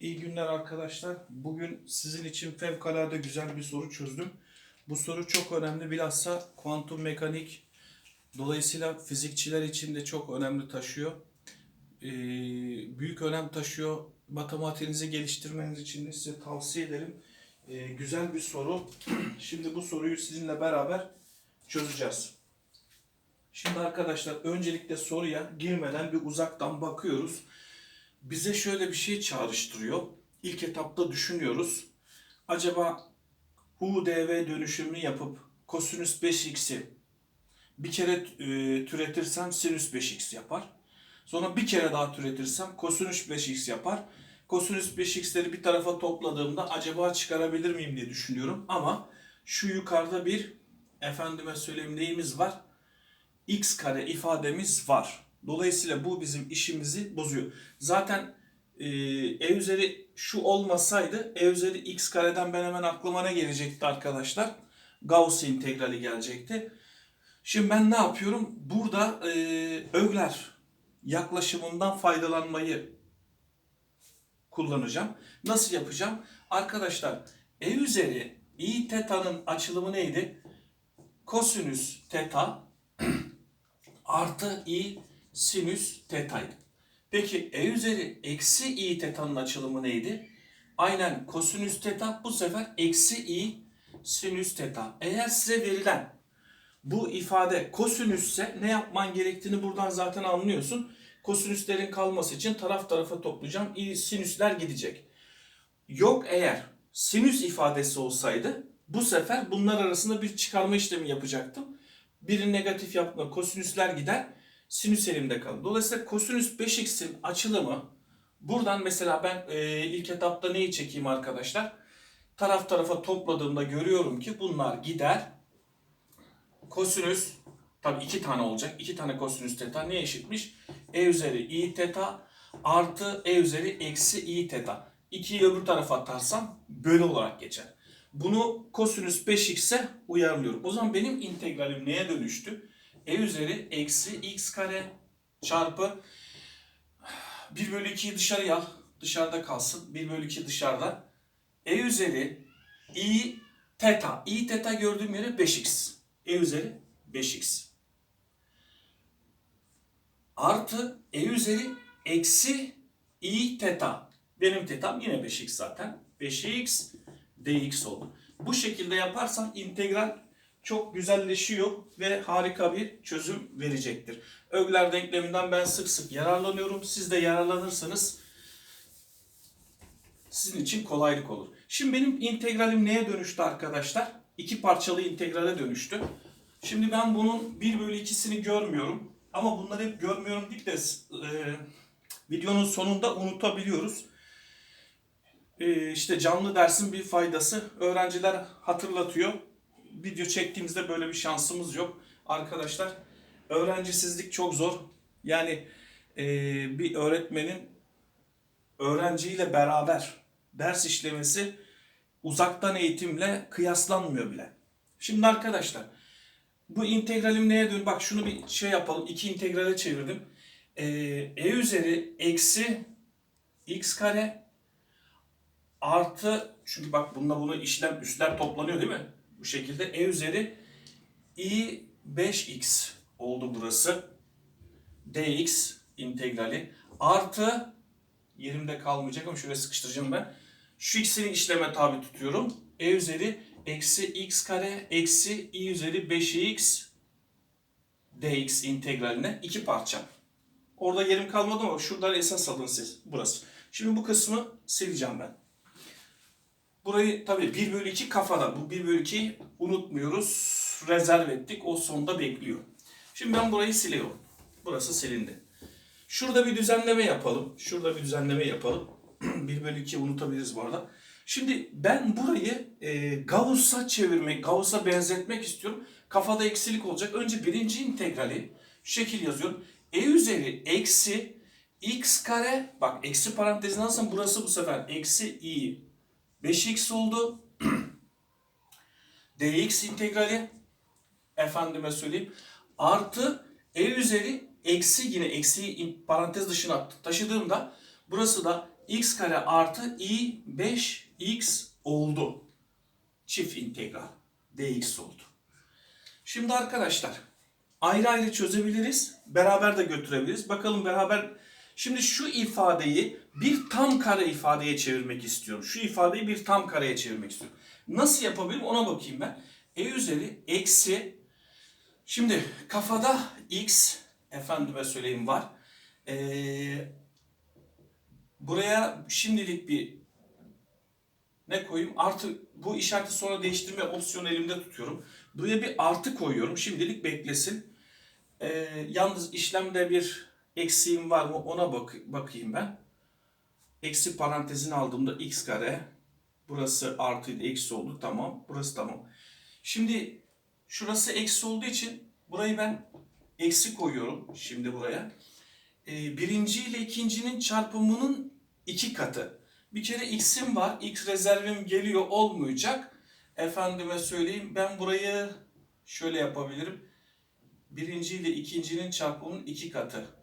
İyi günler arkadaşlar. Bugün sizin için fevkalade güzel bir soru çözdüm. Bu soru çok önemli. Bilhassa kuantum mekanik dolayısıyla fizikçiler için de çok önemli taşıyor. Ee, büyük önem taşıyor. Matematiğinizi geliştirmeniz için de size tavsiye ederim. Ee, güzel bir soru. Şimdi bu soruyu sizinle beraber çözeceğiz. Şimdi arkadaşlar öncelikle soruya girmeden bir uzaktan bakıyoruz bize şöyle bir şey çağrıştırıyor. İlk etapta düşünüyoruz. Acaba U dv dönüşümünü yapıp kosinüs 5x'i bir kere e, türetirsem sinüs 5x yapar. Sonra bir kere daha türetirsem kosinüs 5x yapar. Kosinüs 5x'leri bir tarafa topladığımda acaba çıkarabilir miyim diye düşünüyorum. Ama şu yukarıda bir efendime söyleyeyim neyimiz var? x kare ifademiz var. Dolayısıyla bu bizim işimizi bozuyor. Zaten e, e üzeri şu olmasaydı e üzeri x kareden ben hemen aklıma ne gelecekti arkadaşlar? Gauss integrali gelecekti. Şimdi ben ne yapıyorum? Burada e, Ögler yaklaşımından faydalanmayı kullanacağım. Nasıl yapacağım? Arkadaşlar e üzeri i teta'nın açılımı neydi? Kosinüs teta artı i sinüs teta'ydı. Peki e üzeri eksi i teta'nın açılımı neydi? Aynen kosinüs teta bu sefer eksi i sinüs teta. Eğer size verilen bu ifade kosinüsse ne yapman gerektiğini buradan zaten anlıyorsun. Kosinüslerin kalması için taraf tarafa toplayacağım. i sinüsler gidecek. Yok eğer sinüs ifadesi olsaydı bu sefer bunlar arasında bir çıkarma işlemi yapacaktım. Biri negatif yapma kosinüsler gider sinüs elimde kalır. Dolayısıyla kosinüs 5x'in açılımı buradan mesela ben e, ilk etapta neyi çekeyim arkadaşlar? Taraf tarafa topladığımda görüyorum ki bunlar gider. Kosinüs tabi iki tane olacak. iki tane kosinüs teta ne eşitmiş? E üzeri i teta artı e üzeri eksi i teta. 2'yi öbür tarafa atarsam bölü olarak geçer. Bunu kosinüs 5x'e uyarlıyorum. O zaman benim integralim neye dönüştü? E üzeri eksi x kare çarpı 1 bölü 2'yi dışarıya al. Dışarıda kalsın. 1 bölü 2 dışarıda. E üzeri i teta. i teta gördüğüm yere 5x. E üzeri 5x. Artı e üzeri eksi i teta. Benim tetam yine 5x zaten. 5x dx oldu. Bu şekilde yaparsan integral çok güzelleşiyor ve harika bir çözüm verecektir. Ögler denkleminden ben sık sık yararlanıyorum. Siz de yararlanırsanız sizin için kolaylık olur. Şimdi benim integralim neye dönüştü arkadaşlar? İki parçalı integrale dönüştü. Şimdi ben bunun 1 bölü 2'sini görmüyorum. Ama bunları hep görmüyorum deyip de e, videonun sonunda unutabiliyoruz. E, işte canlı dersin bir faydası. Öğrenciler hatırlatıyor video çektiğimizde böyle bir şansımız yok. Arkadaşlar öğrencisizlik çok zor. Yani e, bir öğretmenin öğrenciyle beraber ders işlemesi uzaktan eğitimle kıyaslanmıyor bile. Şimdi arkadaşlar bu integralim neye dön? Bak şunu bir şey yapalım. İki integrale çevirdim. Ee, e üzeri eksi x kare artı çünkü bak bununla bunu işlem üstler toplanıyor değil mi? Bu şekilde e üzeri i 5x oldu burası. dx integrali artı yerimde kalmayacak ama şöyle sıkıştıracağım ben. Şu x'ini işleme tabi tutuyorum. e üzeri eksi x kare eksi i üzeri 5x dx integraline iki parça. Orada yerim kalmadı ama şuradan esas alın siz. Burası. Şimdi bu kısmı sileceğim ben. Burayı tabii 1 bölü 2 kafada. Bu 1 bölü 2 unutmuyoruz. Rezerv ettik. O sonda bekliyor. Şimdi ben burayı siliyorum. Burası silindi. Şurada bir düzenleme yapalım. Şurada bir düzenleme yapalım. 1 bölü 2 unutabiliriz bu arada. Şimdi ben burayı e, Gauss'a çevirmek, Gauss'a benzetmek istiyorum. Kafada eksilik olacak. Önce birinci integrali şu şekil yazıyorum. E üzeri eksi x kare bak eksi parantezin alsam burası bu sefer eksi i 5x oldu. dx integrali efendime söyleyeyim artı e üzeri eksi yine eksi parantez dışına taşıdığımda burası da x kare artı i 5x oldu. Çift integral dx oldu. Şimdi arkadaşlar ayrı ayrı çözebiliriz. Beraber de götürebiliriz. Bakalım beraber Şimdi şu ifadeyi bir tam kare ifadeye çevirmek istiyorum. Şu ifadeyi bir tam kareye çevirmek istiyorum. Nasıl yapabilirim ona bakayım ben. E üzeri eksi Şimdi kafada x efendime söyleyeyim var. Ee, buraya şimdilik bir ne koyayım? Artı bu işareti sonra değiştirme opsiyonu elimde tutuyorum. Buraya bir artı koyuyorum. Şimdilik beklesin. Ee, yalnız işlemde bir eksiğim var mı ona bak bakayım ben. Eksi parantezini aldığımda x kare. Burası artıydı eksi oldu. Tamam. Burası tamam. Şimdi şurası eksi olduğu için burayı ben eksi koyuyorum. Şimdi buraya. Ee, birinci ile ikincinin çarpımının iki katı. Bir kere x'im var. X rezervim geliyor olmayacak. Efendime söyleyeyim ben burayı şöyle yapabilirim. Birinci ile ikincinin çarpımının iki katı.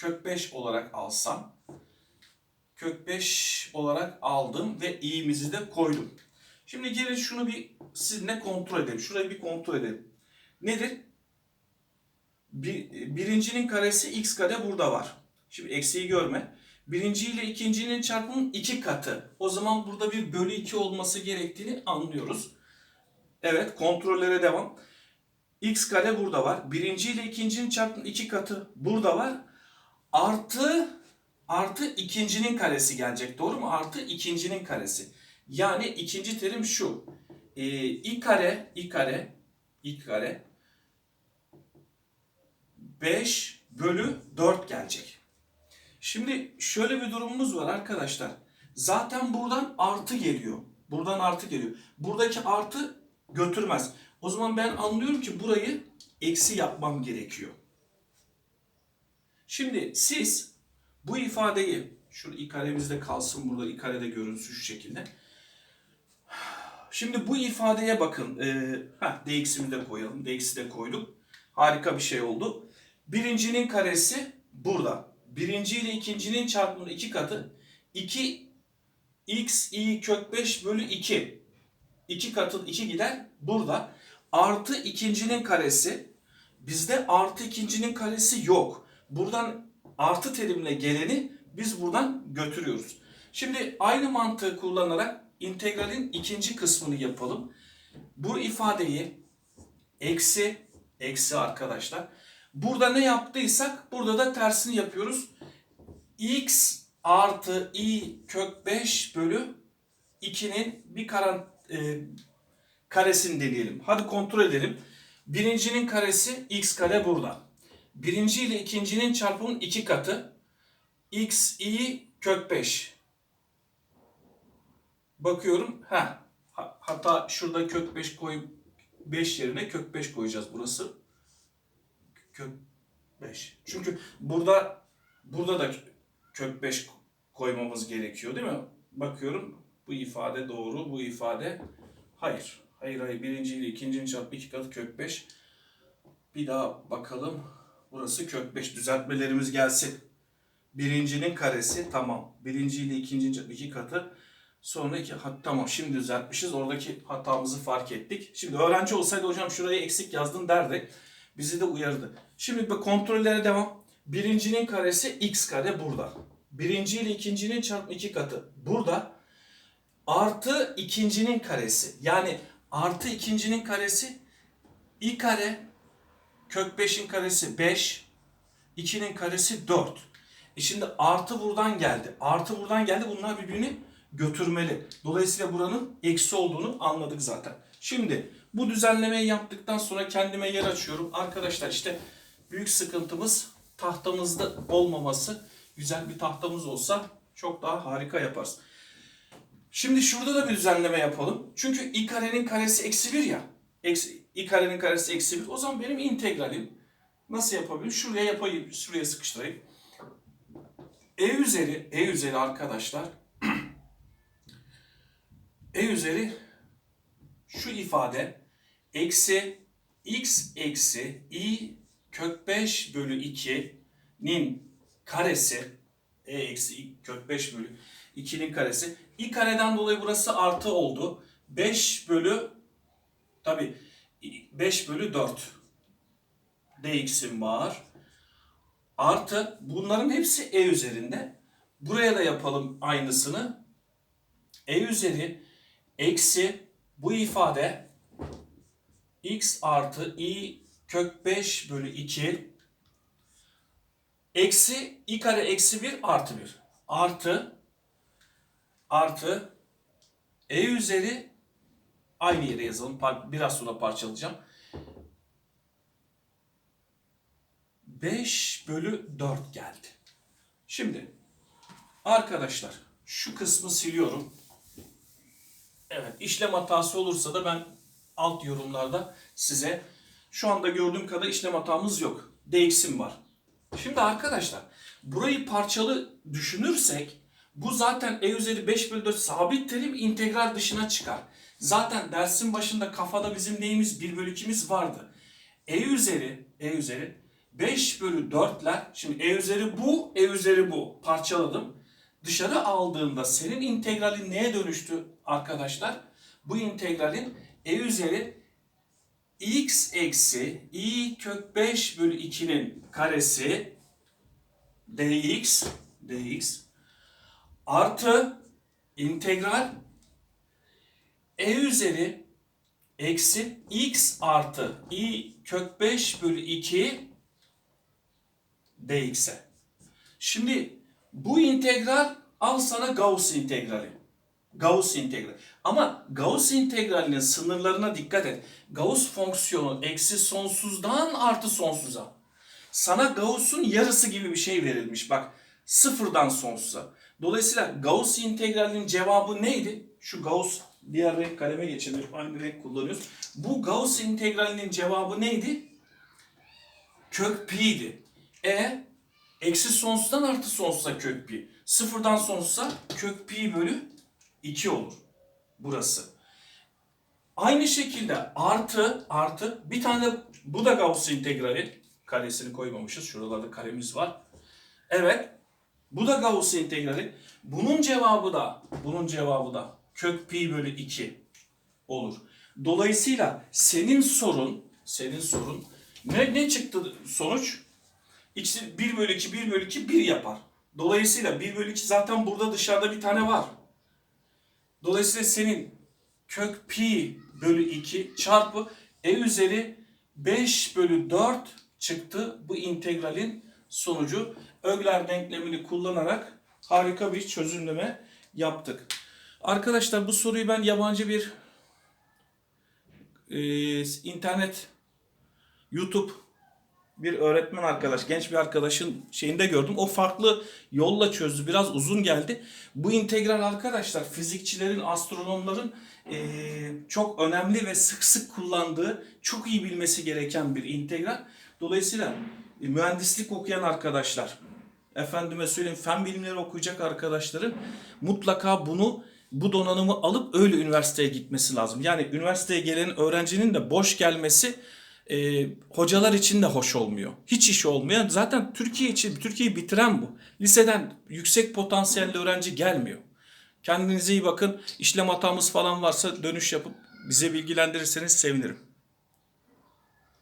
Kök 5 olarak alsam. Kök 5 olarak aldım ve i'mizi de koydum. Şimdi gelin şunu bir sizinle kontrol edelim. Şurayı bir kontrol edelim. Nedir? Bir, birincinin karesi x kare burada var. Şimdi eksiği görme. Birinci ile ikincinin çarpımının iki katı. O zaman burada bir bölü 2 olması gerektiğini anlıyoruz. Evet kontrollere devam. x kare burada var. Birinci ile ikincinin çarpımının iki katı burada var. Artı artı ikincinin karesi gelecek. Doğru mu? Artı ikincinin karesi. Yani ikinci terim şu. Ee, i kare, i kare, i kare 5 bölü 4 gelecek. Şimdi şöyle bir durumumuz var arkadaşlar. Zaten buradan artı geliyor. Buradan artı geliyor. Buradaki artı götürmez. O zaman ben anlıyorum ki burayı eksi yapmam gerekiyor. Şimdi siz bu ifadeyi şu ikaremizde kalsın burada ikarede görünsün şu şekilde. Şimdi bu ifadeye bakın. Ee, heh, dx'imi de koyalım. dx'i de koyduk. Harika bir şey oldu. Birincinin karesi burada. Birinci ile ikincinin çarpımının iki katı. 2 x i kök 5 bölü 2. 2 katı 2 gider burada. Artı ikincinin karesi. Bizde artı ikincinin karesi yok. Buradan artı terimle geleni biz buradan götürüyoruz. Şimdi aynı mantığı kullanarak integralin ikinci kısmını yapalım. Bu ifadeyi eksi eksi arkadaşlar. Burada ne yaptıysak burada da tersini yapıyoruz. x artı i kök 5 bölü 2'nin bir karan, e, karesini deneyelim. Hadi kontrol edelim. Birincinin karesi x kare burada. Birinci ile ikincinin çarpımının iki katı. x i kök 5. Bakıyorum. Ha. Hatta şurada kök 5 koyup 5 yerine kök 5 koyacağız burası. Kök 5. Çünkü burada burada da kök 5 koymamız gerekiyor değil mi? Bakıyorum bu ifade doğru, bu ifade hayır. Hayır hayır birinci ile ikincinin çarpı iki katı kök 5. Bir daha bakalım. Burası kök 5 düzeltmelerimiz gelsin. Birincinin karesi tamam. Birinci ile çarpı iki katı. Sonra iki, ha, tamam şimdi düzeltmişiz. Oradaki hatamızı fark ettik. Şimdi öğrenci olsaydı hocam şuraya eksik yazdın derdi. Bizi de uyardı. Şimdi bu kontrollere devam. Birincinin karesi x kare burada. Birinci ile ikincinin çarpımı iki katı burada. Artı ikincinin karesi. Yani artı ikincinin karesi i kare kök 5'in karesi 5. 2'nin karesi 4. E şimdi artı buradan geldi. Artı buradan geldi. Bunlar birbirini götürmeli. Dolayısıyla buranın eksi olduğunu anladık zaten. Şimdi bu düzenlemeyi yaptıktan sonra kendime yer açıyorum. Arkadaşlar işte büyük sıkıntımız tahtamızda olmaması. Güzel bir tahtamız olsa çok daha harika yaparız. Şimdi şurada da bir düzenleme yapalım. Çünkü i karenin karesi eksi 1 ya. Eksi, i karenin karesi eksi 1. O zaman benim integralim nasıl yapabilirim? Şuraya yapayım, şuraya sıkıştırayım. E üzeri, e üzeri arkadaşlar. e üzeri şu ifade eksi x eksi i kök 5 bölü 2'nin karesi e eksi i kök 5 bölü 2'nin karesi. i kareden dolayı burası artı oldu. 5 bölü tabi 5 bölü 4 dx'im var. Artı bunların hepsi e üzerinde. Buraya da yapalım aynısını. e üzeri eksi bu ifade x artı i kök 5 bölü 2 eksi i kare eksi 1 artı 1 artı artı e üzeri aynı yere yazalım. Biraz sonra parçalayacağım. 5 bölü 4 geldi. Şimdi arkadaşlar şu kısmı siliyorum. Evet işlem hatası olursa da ben alt yorumlarda size şu anda gördüğüm kadar işlem hatamız yok. DX'im var. Şimdi arkadaşlar burayı parçalı düşünürsek bu zaten e üzeri 5 bölü 4 sabit terim integral dışına çıkar. Zaten dersin başında kafada bizim neyimiz 1 bölü 2'miz vardı. E üzeri e üzeri 5 bölü 4'ler şimdi e üzeri bu e üzeri bu parçaladım. Dışarı aldığımda senin integralin neye dönüştü arkadaşlar? Bu integralin e üzeri x eksi i kök 5 bölü 2'nin karesi dx dx artı integral e üzeri eksi x artı i kök 5 bölü 2 dx'e. Şimdi bu integral al sana Gauss integrali. Gauss integrali. Ama Gauss integralinin sınırlarına dikkat et. Gauss fonksiyonu eksi sonsuzdan artı sonsuza. Sana Gauss'un yarısı gibi bir şey verilmiş. Bak sıfırdan sonsuza. Dolayısıyla Gauss integralinin cevabı neydi? Şu Gauss diğer renk kaleme geçelim. Aynı renk kullanıyoruz. Bu Gauss integralinin cevabı neydi? Kök pi'ydi. E eksi sonsuzdan artı sonsuza kök pi. Sıfırdan sonsuza kök pi bölü 2 olur. Burası. Aynı şekilde artı artı bir tane bu da Gauss integrali. Karesini koymamışız. Şuralarda karemiz var. Evet. Bu da Gauss integrali. Bunun cevabı da bunun cevabı da kök pi bölü 2 olur. Dolayısıyla senin sorun senin sorun ne, ne çıktı sonuç? İkisi 1 bölü 2 1 bölü 2 1 yapar. Dolayısıyla 1 bölü 2 zaten burada dışarıda bir tane var. Dolayısıyla senin kök pi bölü 2 çarpı e üzeri 5 bölü 4 çıktı bu integralin sonucu. Ögler denklemini kullanarak harika bir çözümleme yaptık. Arkadaşlar bu soruyu ben yabancı bir e, internet YouTube bir öğretmen arkadaş, genç bir arkadaşın şeyinde gördüm. O farklı yolla çözdü. Biraz uzun geldi. Bu integral arkadaşlar fizikçilerin, astronomların eee, çok önemli ve sık sık kullandığı, çok iyi bilmesi gereken bir integral. Dolayısıyla e, mühendislik okuyan arkadaşlar, efendime söyleyeyim fen bilimleri okuyacak arkadaşların mutlaka bunu bu donanımı alıp öyle üniversiteye gitmesi lazım. Yani üniversiteye gelen öğrencinin de boş gelmesi e, hocalar için de hoş olmuyor. Hiç iş olmuyor. Zaten Türkiye için, Türkiye'yi bitiren bu. Liseden yüksek potansiyelli öğrenci gelmiyor. Kendinize iyi bakın. İşlem hatamız falan varsa dönüş yapıp bize bilgilendirirseniz sevinirim.